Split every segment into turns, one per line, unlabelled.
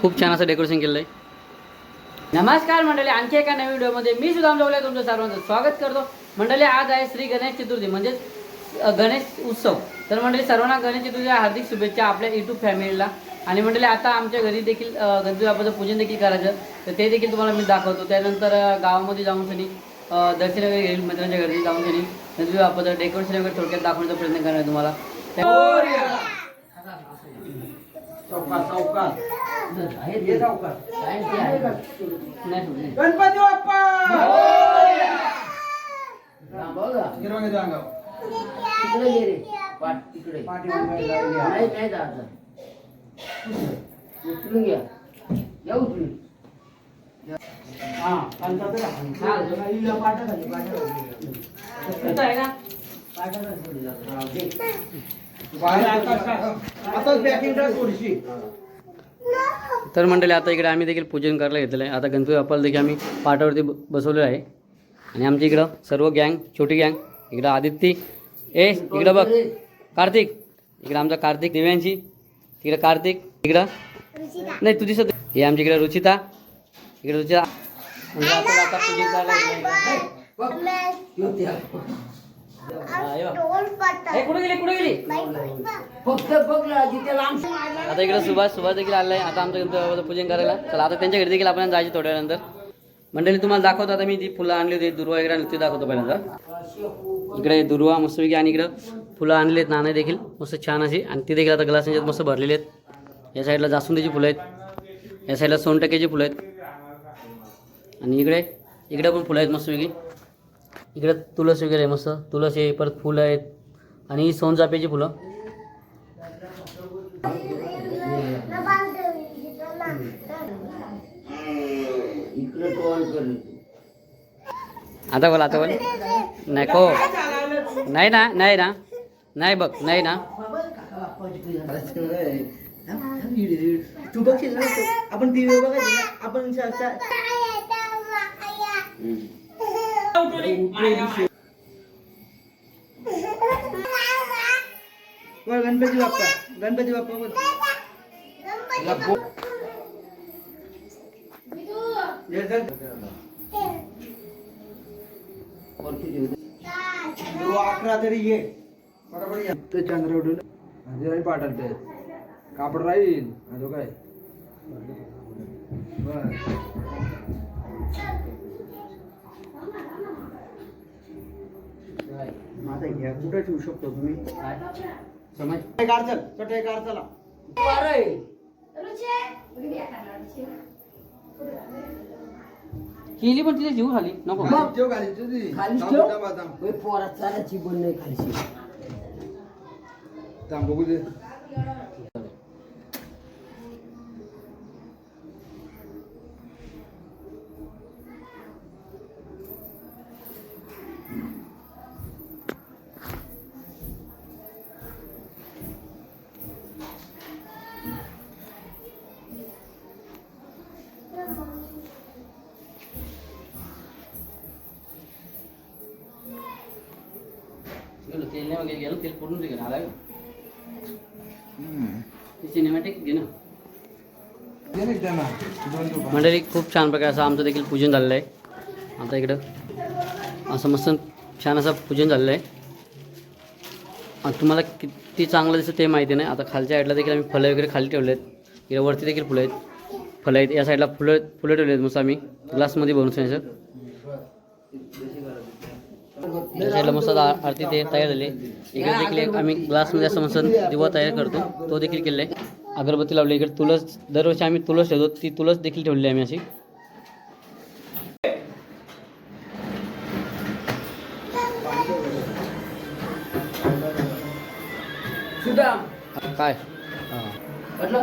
खूप छान असं डेकोरेशन केलं आहे नमस्कार मंडळी आणखी एका नवीन व्हिडिओमध्ये मी सुद्धा जोगले तुमचं सर्वांचं स्वागत करतो. मंडळी आज आहे श्री गणेश चतुर्थी म्हणजेच गणेश उत्सव. तर मंडळी सर्वांना गणेश चतुर्थीच्या हार्दिक शुभेच्छा आपल्या युट्यूब फॅमिलीला आणि मंडळी आता आमच्या घरी देखील गणपती बाबाचं पूजन देखील करायचं. तर ते देखील तुम्हाला मी दाखवतो. त्यानंतर गावामध्ये जाऊन सनी दर्शन वगैरे घेईल मित्रांच्या घरी जाऊन सनी गणपती बाप्पाचं डेकोरेशन वगैरे थोडक्यात दाखवण्याचा प्रयत्न करणार आहे तुम्हाला.
गणपती बाप्पा!
तिकडे ये रे. पाठ तिकडे नाही. नाही जायचं उचलून घ्या. या उचलून. तर मंडळी आता इकडे आम्ही देखील पूजन करायला घेतलेलं आहे. आता गणपती बाप्पाला देखील आम्ही पाटावरती बसवलेलं आहे. आणि आमच्या इकडं सर्व गँग छोटी गँग इकडं आदित्य ए इकडं बघ कार्तिक. इकडं आमचा कार्तिक दिव्यांशी. तिकडं कार्तिक इकडं. नाही तू दिसत नाही. हे आमच्या इकडं रुचिता. इकडे रुचिता. आता इकडं. बघ. ए, कुठे गेली कुठे गेली?
फक्त बघ जिथे लांब
आता इकडे सुभाष सुभाष देखील आहे आता आमचं गणपती बाबाचं पूजन करायला. चला आता त्यांच्या घरी देखील आपण जायचे थोड्या वेळानंतर. मंडळी तुम्हाला दाखवतो आता मी जी फुलं आणली होती दुर्वा वगैरे ते दाखवतो पहिल्यांदा. इकडे दुर्वा मस्तपैकी आणि इकडं फुलं आणली आहेत नाणे देखील. मस्त छान अशी. आणि ती देखील आता ग्लास मस्त भरलेली आहेत. या साईडला जास्वंदीची फुलं आहेत. या साईडला सोनटक्याची फुलं आहेत. आणि इकडे इकडे पण फुलं आहेत मस्त वेगळी इकडे तुळस वगैरे आहे मस्त. तुळस आहे परत फुलं आहेत. आणि ही फुलं. आता बोल आता बोल. नाही को नाही ना नाही ना. नाही बघ नाही ना.
तू बघशील आपण टीव्ही बघायची आपण गणपती बाप्पा गणपती बाप्पा बोल. अकरा तरी ये. बरोबर ते चंद्र उठून आधी राहील पाठवते. ते कापड राहील. अजून काय? बर. माझा घ्या. कुठे ठेवू शकतो तुम्ही?
समज.
कार चल चटई कार चला
केली पण तिथे जीव खाली. नको.
ठेव खाली तुझी
खाली
थांब,
ठेव.
थांब, थांब.
पोरात चालायची बोल नाही खालची.
थांब, बघू दे.
तेल नाही वगैरे गेलो तेल पूर्ण गेलं आला सिनेमॅटिक घे ना
दे ना त्यांना. दोन दुकान.
मंडळी खूप छान प्रकारे असं आमचं देखील पूजन झालेलं आहे. आता इकडं असं मस्त छान असं पूजन झालेलं आहे. तुम्हाला किती चांगलं दिसतं ते माहिती नाही. आता खालच्या साईडला देखील आम्ही फळं वगैरे खाली ठेवले आहेत इकडे वरती देखील फुलं आहेत. फळं आहेत. या साईडला फुलं फुलं ठेवले आहेत मस्त आम्ही. ग्लासमध्ये भरून सांगायचं साईडला मस्त आरती ते तयार झाली. इकडे देखील एक आम्ही ग्लासमध्ये असं मस्त दिवा तयार करतो. तो देखील केलेला आहे. अगरबत्ती लावली. इकडे तुळस दरवर्षी आम्ही तुळस ठेवतो. ती तुळस देखील ठेवली आहे आम्ही अशी. काय?
म्हटलं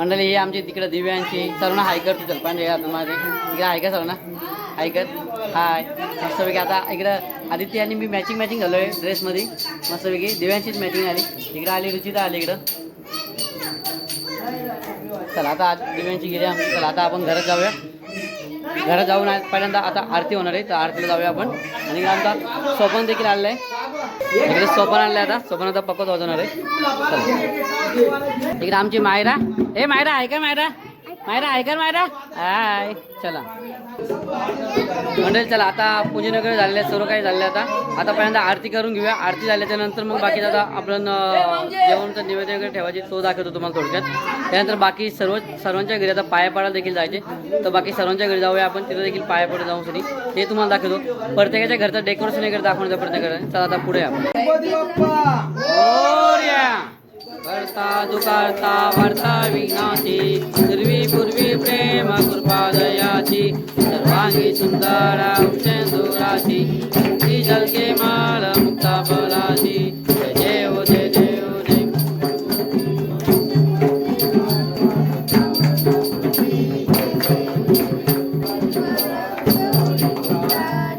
मंडळी हे आमची तिकडे दिव्यांची सर्वांना ना हायकर तू पण आता माझे. इकडे हाय सर्व ना हाय हाय मस्तपैकी आता इकडं आदित्य आणि मी मॅचिंग मॅचिंग झालो आहे ड्रेसमध्ये मस्तपैकी दिव्यांचीच मॅचिंग आली इकडं आली रुचिता आली इकडं. चला आता आज दिव्यांची गेली आमची चला आता आपण घरात जाऊया. घरात जाऊन पहिल्यांदा आता आरती होणार आहे. तर आरतीला जाऊया आपण. आणि आमचा सोपन देखील आणलं आहे. इकडे सोपन आणलं आता. सोपन आता पक्कच वाजवणार आहे इकडे आमची मायरा. ए मायरा आहे का मायरा? मायरा आहे का मायरा. हाय चला. मंडळी चला आता पूजन वगैरे झालेले आहे, सर्व काही झालेलं आता. आता पहिल्यांदा आरती करून घेऊया. आरती झाल्याच्यानंतर मग बाकी आता आपण जेवणचं निवेदन वगैरे ठेवायची तो दाखवतो तुम्हाला थोडक्यात. त्यानंतर बाकी सर्व सर्वांच्या घरी आता पाया पडायला देखील जायचे. तर बाकी सर्वांच्या घरी जाऊया आपण. तिथं देखील पाया पडत जाऊ साठी ते तुम्हाला दाखवतो. प्रत्येकाच्या घरचं डेकोरेशन वगैरे दाखवण्याचा प्रयत्न करा चला आता पुढे आपण.
गणपती
करता दुकारता वार्ता विनाशी पूर्वी पूर्वी प्रेम कृपा दयाची सर्वांगी सुंदर उपेंदुराची ती जलके माल मुक्ता बलाची जय देव जय देव जय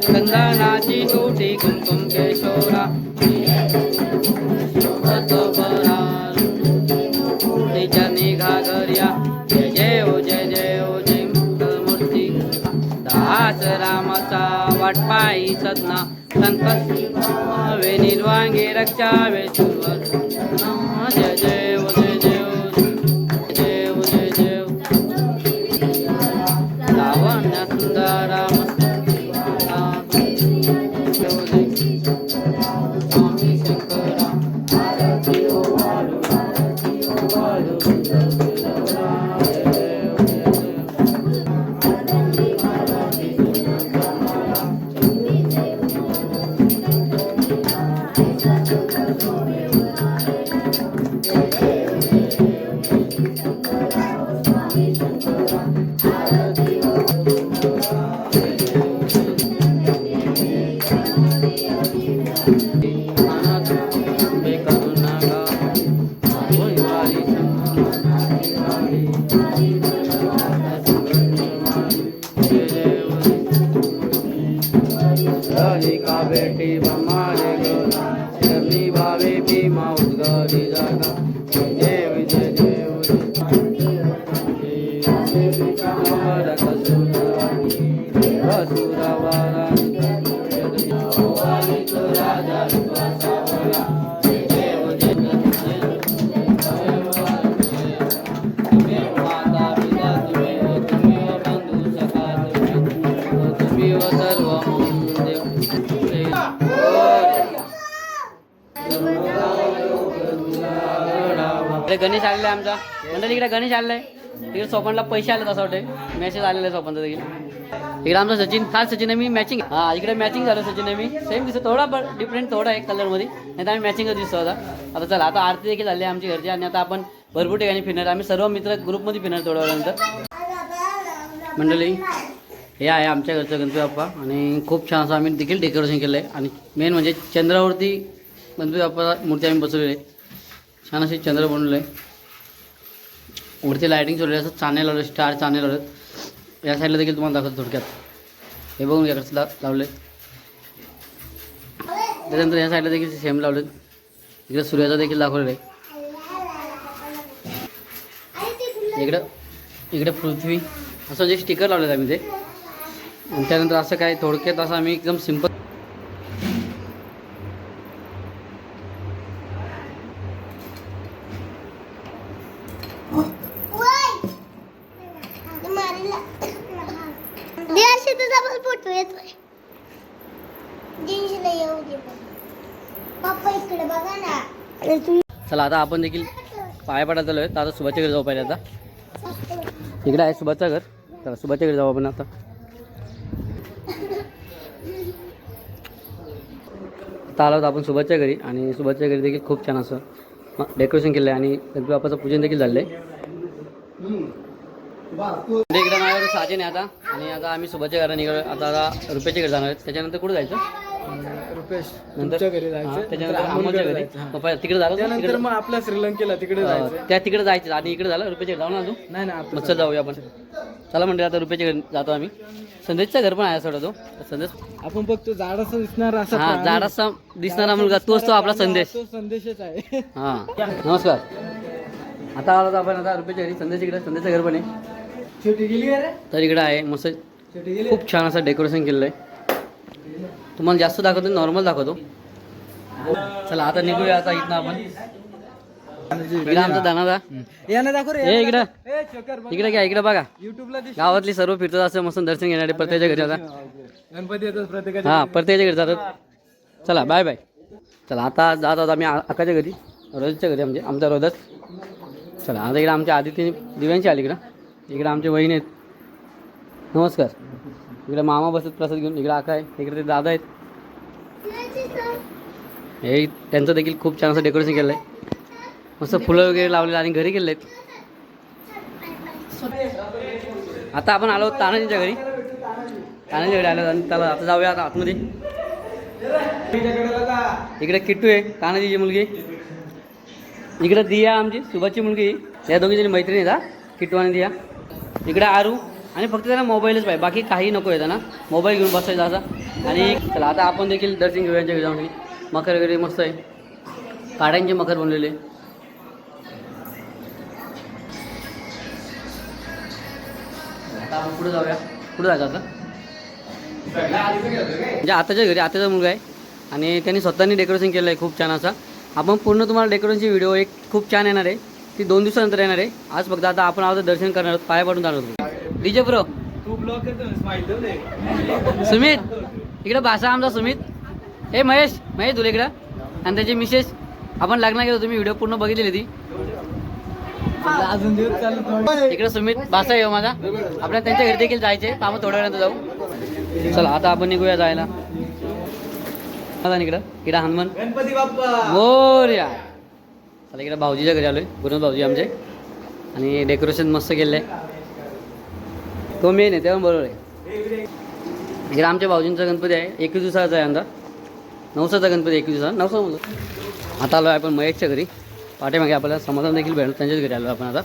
चंदनाची कुंकुम के બચાવે છે. मंडळी इकडे गणेश आलेला आहे. तिकडे सोपनला पैसे आले असं वाटतं मेसेज आलेला आहे सोपनचा देखील इकडे आमचा सचिन हा सचिन मी मॅचिंग हा इकडे मॅचिंग झालं सचिन मी. सेम दिसतो थोडा पण डिफरंट थोडा आहे कलरमध्ये नाही तर आम्ही मॅचिंगच दिसतो आता. आता चला आता आरती देखील झाली आहे आमची घरची आणि आता आपण भरपूर ठिकाणी फिरणार आम्ही सर्व मित्र ग्रुपमध्ये फिरणार थोड्या वेळानंतर. मंडळी हे आहे आमच्या घरचं गणपती बाप्पा आणि खूप छान असं आम्ही देखील डेकोरेशन केलं आहे आणि मेन म्हणजे चंद्रावरती गणपती बाप्पा मूर्ती आम्ही बसवलेली आहे. छान अशी चंद्र बनवलं आहे. वरती लायटिंग सोडली असं चाने लावले स्टार चाने लावलेत या साईडला देखील तुम्हाला दाखवतो थोडक्यात. हे बघून या ला लावले त्याच्यानंतर या साईडला देखील सेम लावलेत इकडे सूर्याचा देखील दाखवलेला आहे. इकडं इकडे पृथ्वी. असं जे स्टिकर लावलेत आम्ही ते. त्यानंतर असं काय थोडक्यात असं आम्ही एकदम सिंपल
दिवशी तुझा पण फोटो येतोय दिवशीला येऊ दे पप्पा इकडे बघा ना अरे तू
चला आता आपण देखील पाया पडायला चालू आहे तर आता सुभाषच्या घरी जाऊ पाहिजे आता. इकडे आहे सुभाषचं घर. तर सुभाषच्या घरी जाऊ आपण आता. आता आलो होतो आपण सुभाषच्या घरी आणि सुभाषच्या घरी देखील खूप छान असं डेकोरेशन केलं आहे आणि गणपती बाप्पाचं पूजन देखील झालं आहे इकडे माझ्याकडे साजेन आहे आता आणि आता आम्ही सुभाषच्या घरा निघालो आता आता रुपयाच्या घरी जाणार आहेत. त्याच्यानंतर कुठं जायचं?
रुपेश
नंतर?
तुमच्या घरी जायचं
त्याच्यानंतर घरी. मग पहिलं तिकडे झालं
त्यानंतर
तिकडे?
मग आपल्या श्रीलंकेला तिकडे जायचं
त्या तिकडे जायचं आणि इकडे झालं रुपयाचे जाऊ ना अजून
नाही नाही
मग
आपलं
चल. जाऊया आपण. चला म्हणजे आता रुपयाच्या घरी जातो आम्ही. संदेशचं घर पण आहे तो. संदेश
आपण बघतो दिसणार असा
हा
प्राणी.
जाडासा दिसणारा मुलगा तोच तो आपला संदेश.
तो संदेशच आहे.
हा नमस्कार. आता आलो आपण आता रुपयाच्या घरी संदेश इकडे संदेशचं घर पण आहे.
छोटी गेली का रे?
तर इकडे आहे मस्त
छोटी गेली?
खूप छान असं डेकोरेशन केलेलं आहे. तुम्हाला जास्त दाखवतो नॉर्मल दाखवतो. चला आता निघूया आता इथनं आपण. आमचा दानादा.
याने दाखव रे
इकडं. घ्या इकडे बघा.
युट्यूबला
गावातली सर्व फिरतात असं मस्त दर्शन घेणारे प्रत्येकाच्या घरी जातात
गणपती येतात प्रत्येकाच्या
हा प्रत्येकाच्या घरी जातात. चला बाय बाय चला आता जात आहोत आम्ही आ- अक्काच्या घरी. रोजच्या घरी आमचे आमचा रोजच. चला आता इकडे आमच्या आदित्य दिव्यांची आली इकडं. इकडे आमचे वहीन आहेत. नमस्कार. इकडे मामा बसत प्रसाद घेऊन इकडे आका आहे इकडे ते दादा आहेत. हे त्यांचं देखील खूप छान असं डेकोरेशन केलं आहे मस्त फुलं वगैरे लावलेलं आणि घरी गेले आहेत आता आपण आलो तानाजीच्या घरी. तानाजीच्या घरी आलो आणि त्याला आता जाऊया आता आतमध्ये. इकडे किट्टू आहे तानाजीची मुलगी. इकडे दिया आमची सुभाषची मुलगी. या दोघी जणी मैत्रिणी आहेत हा. किट्टू आणि दिया. इकडे आरू. आणि फक्त त्याला मोबाईलच पाहिजे. बाकी काही नको आहे ना मोबाईल घेऊन बसायचा असा आणि चला आता आपण देखील दर्शन घेऊया यांच्या जाऊन मकर वगैरे मस्त आहे. काड्यांचे मखर बनलेले आता आपण पुढे जाऊया. पुढे जायचं आता. म्हणजे आताच्या घरी आताचा मुलगा आहे. आणि त्यांनी स्वतःनी डेकोरेशन केलं आहे खूप छान असा. आपण पूर्ण तुम्हाला डेकोरेशनची व्हिडिओ एक खूप छान येणार आहे. ती दोन दिवसानंतर येणार आहे. आज फक्त आता आपण आता दर्शन करणार आहोत. पाया पडून जाणार आहोत. डीजे प्रो
तू ब्लॉक करतो
सुमित इकडे भाषा आमचा सुमित. हे महेश महेश तुला इकडं. आणि त्याची मिसेस. आपण लग्न केलं तुम्ही व्हिडिओ पूर्ण बघितलेली ती. इकडे सुमित भाषा हो माझा. आपल्याला त्यांच्या घरी देखील जायचे. आपण थोड्या वेळानंतर जाऊ. चला आता आपण निघूया जायला. इकडं. इकडं हनुमान.
गणपती बाप्पा.
मोरया चला इकडे भाऊजीच्या घरी आलोय. गुरुनाथ भाऊजी आमचे. आणि डेकोरेशन मस्त आहे तो मेन आहे तेव्हा बरोबर आहे. इकडे आमच्या भाऊजींचा गणपती आहे एकवीस दिवसाचा आहे अंदा नवसाचा गणपती एकवीस दिवसा नवसा म्हणतो आता आलो आहे आपण महेशच्या घरी. पाठीमागे आपल्याला समाधान देखील भेटलं त्यांच्याच घरी आलो आपण आता.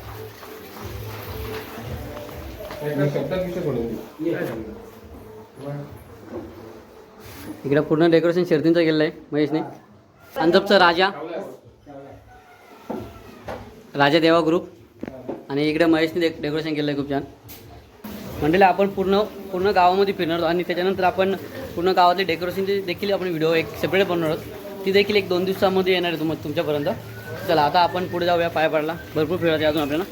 इकडे पूर्ण डेकोरेशन शर्तींचं केलेलं आहे महेशने. अंजपचा राजा. राजा देवा ग्रुप आणि इकडे महेशने डेकोरेशन केलं आहे खूप छान. मंडळी आपण पूर्ण पूर्ण गावामध्ये फिरणार आहोत आणि त्याच्यानंतर आपण पूर्ण गावातले डेकोरेशनचे देखील आपण व्हिडिओ एक सेपरेट बनवणार आहोत. ती देखील एक दोन दिवसामध्ये येणार आहे तुम तुमच्यापर्यंत. चला आता आपण पुढे जाऊया पाय पडला भरपूर फिरायचं आहे अजून आपल्याला.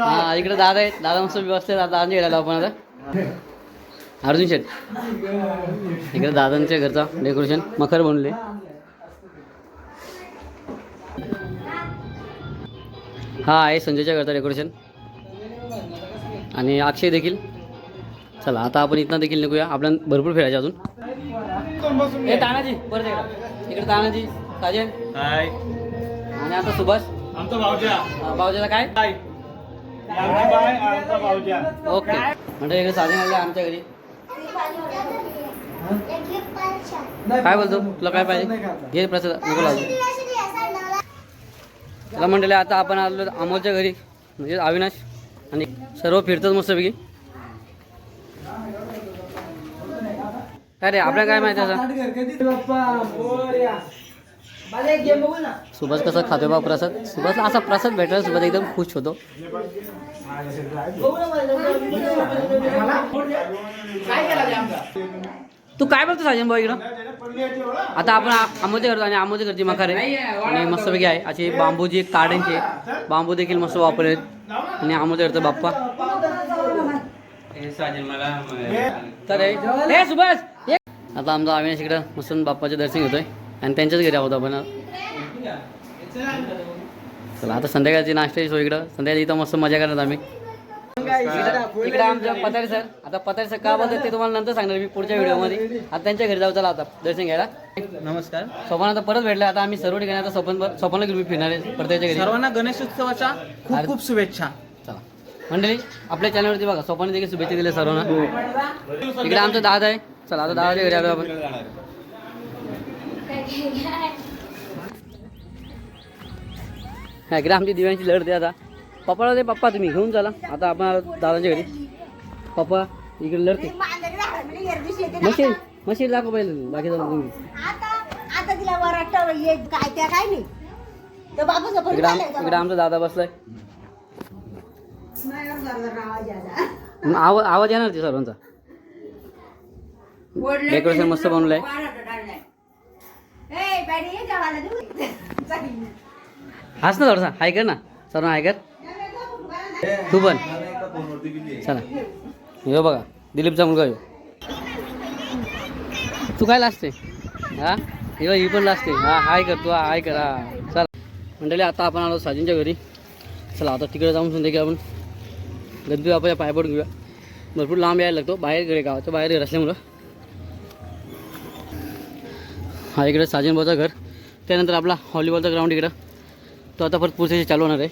हां इकडे दादा आहेत. दादा मस्त व्यवस्थित आहे. दादा गेलेला आपण आता. अर्जुन शेठ. इकडे दादांच्या घरचा डेकोरेशन मखर बनले हा आहे संजयच्या घरचा डेकोरेशन आणि अक्षय देखील. चला आता आपण इथनं देखील निघूया. आपल्याला भरपूर फिरायचे अजून. हे तानाजी परत इकडे इकडे तानाजी साजन.
हाय.
आणि आता सुभाष.
आमचा भाऊजा
अं, भाऊजीला काय?
आमची बाय आमचा भाऊजा
ओके. म्हणजे इकडे साजन आले आमच्या घरी. काय बोलतो? तुला काय पाहिजे? घे प्रसाद. नको लागू त्याला म्हणलेलं आता आपण आलो अमोलच्या घरी. म्हणजे अविनाश. आणि सर्व फिरतात मस्तपैकी. काय रे आपल्याला काय माहिती आता? सुभाष कसा खातोय बा प्रसाद? सुभाषला असा प्रसाद भेटला सुभाष एकदम खुश होतो. तू काय बोलतो साजन भाऊ इकडं? आता आपण आ- करतो आणि आंबोच्या करते मखारे. आणि मस्तपैकी आहे अशी बांबूची काड्यांची आहे. बांबू देखील मस्त वापरले आणि घरचा बाप्पा. तर हे सुभाष. आता आमचा अविनाश इकडं मस्त बाप्पाचे दर्शन घेतोय. आणि त्यांच्याच घरी आहोत आपण. चला आता संध्याकाळची नाश्त्याची सोय इकडं. संध्याकाळी इथं मस्त मजा करणार आम्ही. इकडे आमच्या पतारे सर. आता पतारे सर का बोलतात ते तुम्हाला नंतर सांगणार मी पुढच्या व्हिडिओमध्ये. आता त्यांच्या घरी जाऊ चला आता दर्शन घ्यायला.
नमस्कार.
स्वप्न आता परत भेटला आता आम्ही सर्व ठिकाणी आता स्वप्न स्वप्नला घेऊन फिरणार आहे प्रत्येकाच्या घरी.
सर्वांना गणेशोत्सवाच्या खूप खूप शुभेच्छा.
चला. मंडळी आपल्या चॅनलवरती बघा स्वप्न देखील शुभेच्छा दिल्या सर्वांना. इकडे आमचा दादा आहे. चला आता दादाच्या घरी आलो आपण. इकडे आमची दिव्यांची लढते आता. पप्पाला दे पप्पा तुम्ही घेऊन चला. आता आपण दादांच्या घरी. पप्पा इकडे लढते. मशीन मशीन दाखव पहिले. तुम्ही बाकी जाऊन तुम्ही इकडे आम इकडे आमचा दादा बसलाय. मग आवाज आवाज येणार ते सर्वांचा? डेकोरेशन मस्त बनवलंय. हाच ना थोडासा. हाय कर ना. सर्व हाय कर. तू पण. चला. हो बघा. दिलीपचा मुलगा ह्यो. तू काय लाजते हा? हे ही पण लाजते हा हाय कर तू हाय कर हा. चला. मंडळी आता आपण आलो साजींच्या घरी. चला आता तिकडे जाऊन सुद्धा की आपण. गणपती बापाच्या पाय पडून घेऊया. भरपूर लांब यायला लागतो. बाहेर घरी गावाच्या बाहेर घर असल्यामुळं हा इकडे साजनबाचं घर. त्यानंतर आपला व्हॉलीबॉलचा ग्राउंड इकडं. तो आता परत पुढचे चालू होणार आहे.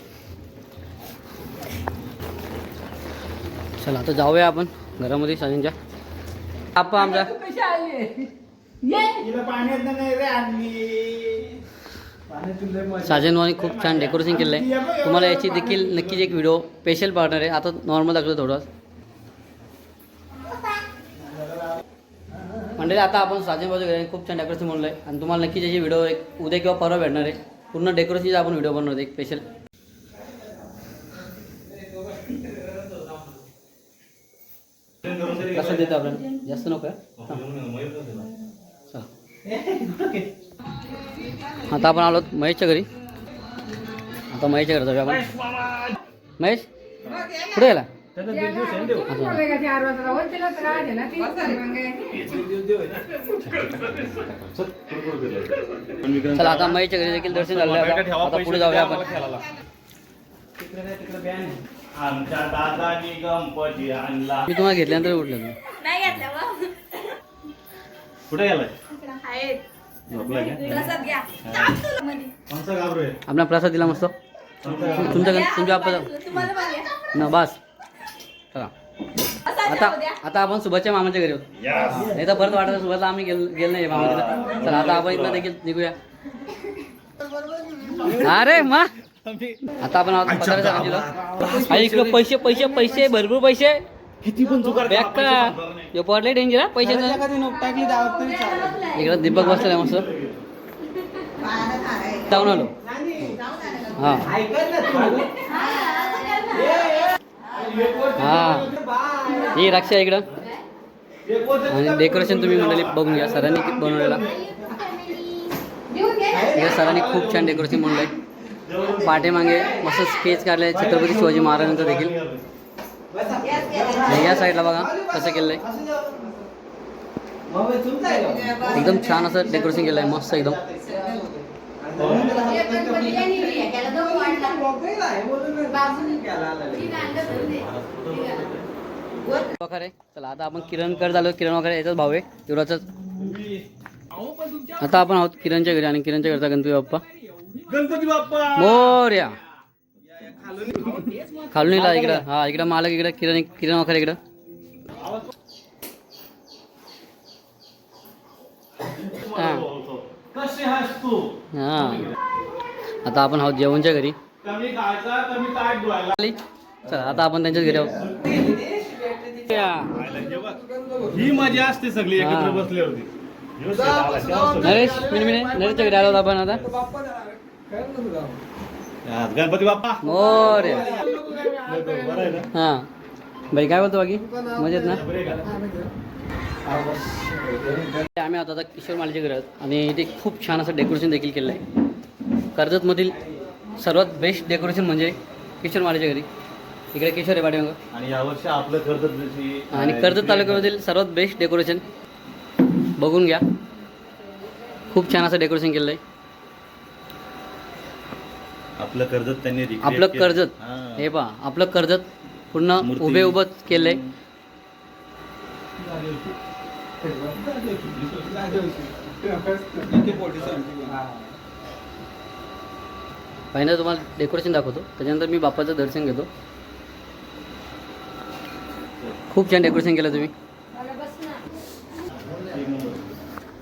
चला आता जाऊया आपण घरामध्ये साजनच्या आपा आमचा साजनवानी खूप छान डेकोरेशन केलं आहे तुम्हाला याची देखील नक्कीच एक व्हिडिओ स्पेशल पार्टनर आहे. आता नॉर्मल दाखवतो थोडं. म्हणजे आता आपण साजन बाजू खूप छान डेकोरेशन बनवलं आहे आणि तुम्हाला नक्कीच याची व्हिडिओ एक उद्या किंवा परवा भेटणार आहे. पूर्ण डेकोरेशनचा आपण व्हिडिओ बनवतो एक स्पेशल कसं देतो आपण जास्त नको आहे? चला. आता आपण आलो महेशच्या घरी आता महेशच्या घरी जाऊया आपण महेश कुठे गेला चला आता महेशच्या घरी देखील दर्शन झालं आता. आता पुढे जाऊया आपण
आमच्या दादानी गणपती आणला.
मी तुम्हाला घेतल्यानंतर उठलं.
नाही घेतलं
कुठे गेलाय?
आहेत.
झोपला का?
प्रसाद घ्या. मध्ये.
आहे?
आपला प्रसाद दिला मस्त. तुमच्या घरी तुमच्या बाप्पा
तुम्हाला पण घ्या.
ना बस. चला. आता
जाऊ द्या.
आता आपण सुभाषच्या मामाच्या घरी होतो. नाही तर परत वाटत सुभाषला आम्ही गेलो गेलो नाही मामाच्या चला आता आपण इथं देखील निघूया. अरे मा! आता आपण आहोत पत्राच्या. आणि इकडं पैसे पैसे पैसे भरपूर पैसे.
किती पण चुकार
बॅग का? हे पडले डेंजर हा? पैशाचं इकडं दीपक बसलेला मस्त. जाऊन आलो. हा. हा. ही रक्षा इकडं. आणि डेकोरेशन तुम्ही मंडळी बघून घ्या. सरांनी बनवलेला. या सरांनी खूप छान डेकोरेशन बनवलंय. पाठीमागे मस्त स्केच काढले छत्रपती शिवाजी महाराजांचं देखील. या साईडला बघा कसं केलंय. एकदम छान असं डेकोरेशन केलंय मस्त एकदम. वगैरे चला आता आपण किरणकडे झालो. किरण वगैरे याचाच भाव आहे तेवढाच आता आपण आहोत किरणच्या घरी आणि किरणच्या घरचा गणपती बाप्पा.
गणपती बाप्पा!
मोर्या खालून इला इकडं. हा इकडं मालक इकडं किरण किरण वगैरे इकडं. हा. हा. आता आपण आहोत जेवणच्या घरी. चला आता आपण त्यांच्याच घरी आहोत.
ही मजा असते सगळी एकत्र. बसल्यावरती.
नरेश मिनी मिनी नरेशच्या घरी आलो आपण आता.
हा, गणपती बाप्पा. आहे ना.
हा. बाई काय बोलतो बाकी? मजेत ना? आम्ही आता आता किशोर मालीच्या घरी आहोत आणि इथे खूप छान असं डेकोरेशन देखील केलं आहे. कर्जतमधील सर्वात बेस्ट डेकोरेशन म्हणजे किशोर मालीच्या घरी. इकडे किशोर आहे पाठीमागं.
आणि यावर्षी आपलं कर्जत
आणि कर्जत तालुक्यामधील सर्वात बेस्ट डेकोरेशन बघून घ्या. खूप छान असं डेकोरेशन केलं आहे
आपलं कर्जत त्यांनी recreate
आपलं
केलं.
कर्जत.
हा.
हे पहा आपलं कर्जत पूर्ण
मूर्ती.
उभे उभं केलंय. पहिल्यांदा तुम्हाला डेकोरेशन दाखवतो. त्याच्यानंतर मी बाप्पाचं दर्शन घेतो. खूप छान डेकोरेशन केलं तुम्ही.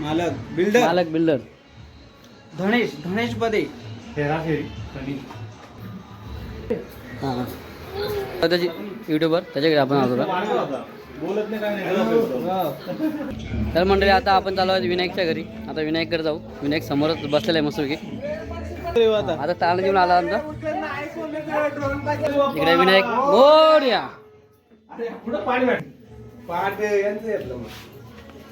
मालक बिल्डर
मालक बिल्डर
धनेश धनेश पदे.
हां. हां त्याची युट्यूबर त्याच्याकडे आपण आलो होता.
बोलत नाही काय नाही
तर मंडळी आता आपण चालू आहे विनायकच्या घरी. आता विनायककडे जाऊ. विनायक समोरच बसलेला आहे मस्तपैकी. आता ताण घेऊन आला आमचा. इकडे विनायक मोर्या
पाठ यांचं घेतलं मग.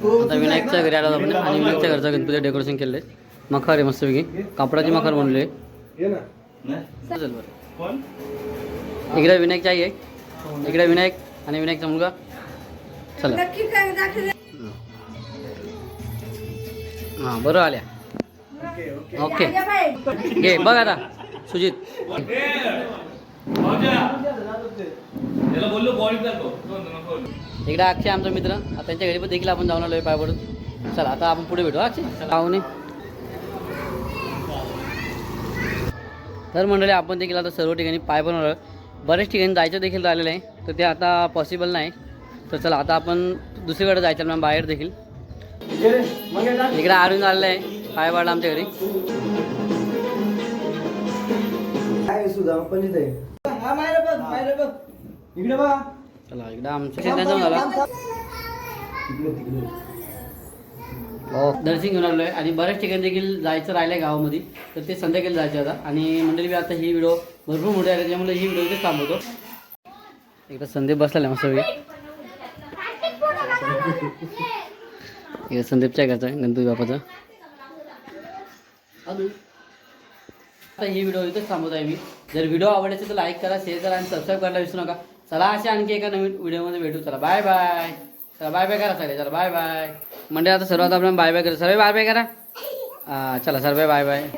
आता विनायकच्या घरी आलो आपण आणि विनायकच्या घरचं गणपती डेकोरेशन केलंय. मखर आहे मस्तपैकी. कापडाची मखर बनले
ये ना
नाही कोण
इकडे विनायकची आई आहे. इकडे विनायक आणि विनायकचा मुलगा. चला. हां बरं आल्या. ओके. घे बघ आता. सुजित. इकडे अक्षय आमचा मित्र आता त्यांच्या घरी पण देखील आपण जाऊन आलोय पाय पडून चला आता आपण पुढे भेटू अक्षय पाहुणे तर मंडळी आपण देखील आता सर्व ठिकाणी पाय पण आलो बरेच ठिकाणी जायचं देखील राहिलेलं आहे तर ते आता पॉसिबल नाही. तर चला आता आपण दुसरीकडे जायचं आहे बाहेर देखील. इकडे आरून आलेलं आहे पाय पडला आमच्या घरी.
काय सुद्धा आहे हा बघ. इकडे बघ.
चला आमच्या झाला.
तिकडे
हो दर्शन घेऊन आलो आहे आणि बऱ्याच ठिकाणी देखील जायचं राहिलं आहे गावामध्ये. तर ते संध्याकाळी जायचं आता. आणि मंडळी मी आता ही व्हिडिओ भरपूर मोठी आहे त्याच्यामुळे ही व्हिडिओ इथेच थांबवतो. इकडे संदीप बसलेला आहे मस्त इकडे संदीपच्या घरचा आहे गणपती बापाचा आता ही व्हिडिओ इथेच थांबवत आहे मी. जर व्हिडिओ आवडले तर लाईक करा शेअर करा आणि सबस्क्राईब करायला विसरू नका. चला अशी आणखी एका नवीन व्हिडिओमध्ये भेटू. चला बाय बाय चला बाय बाय करा सगळे. चला बाय बाय म्हणजे आता सर्वात आपण बाय बाय करा. सर्व बाय बाय करा. चला सर्व बाय बाय